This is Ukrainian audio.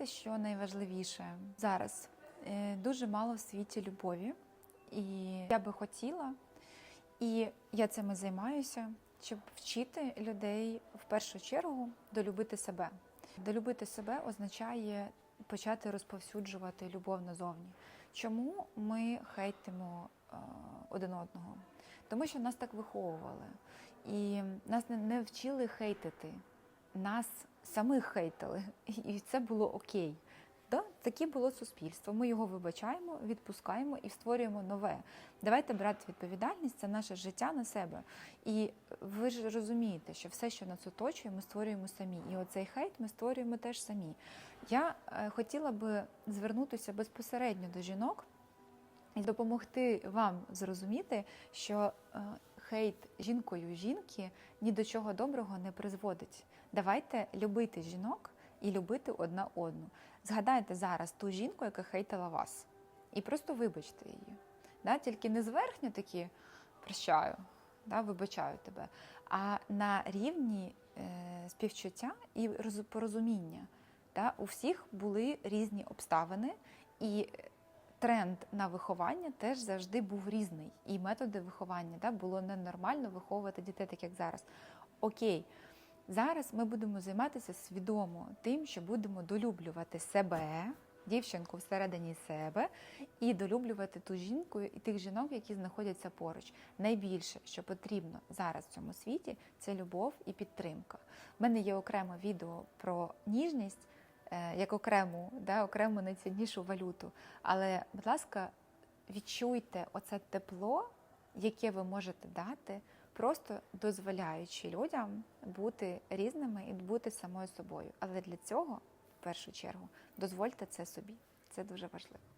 знаєте, що найважливіше зараз? Е, Дуже мало в світі любові, і я би хотіла, і я цим займаюся, щоб вчити людей в першу чергу долюбити себе. Долюбити себе означає почати розповсюджувати любов назовні. Чому ми хейтимо е, один одного? Тому що нас так виховували, і нас не вчили хейтити, нас самих хейтили, і це було окей. Да? Таке було суспільство. Ми його вибачаємо, відпускаємо і створюємо нове. Давайте брати відповідальність це наше життя на себе. І ви ж розумієте, що все, що нас оточує, ми створюємо самі. І оцей хейт ми створюємо теж самі. Я е, хотіла би звернутися безпосередньо до жінок і допомогти вам зрозуміти, що е, хейт жінкою жінки ні до чого доброго не призводить. Давайте любити жінок і любити одна одну. Згадайте зараз ту жінку, яка хейтила вас, і просто вибачте її. Да? Тільки не зверхньо такі прощаю, да? вибачаю тебе, а на рівні е, співчуття і порозуміння. Да? У всіх були різні обставини, і тренд на виховання теж завжди був різний. І методи виховання да? було ненормально виховувати дітей, так як зараз. Окей. Зараз ми будемо займатися свідомо тим, що будемо долюблювати себе, дівчинку всередині себе, і долюблювати ту жінку і тих жінок, які знаходяться поруч. Найбільше, що потрібно зараз в цьому світі, це любов і підтримка. У мене є окреме відео про ніжність як окрему, да, окрему найціннішу валюту. Але, будь ласка, відчуйте оце тепло, яке ви можете дати, просто дозволяючи людям бути різними і бути самою собою. Але для цього, в першу чергу, дозвольте це собі. Це дуже важливо.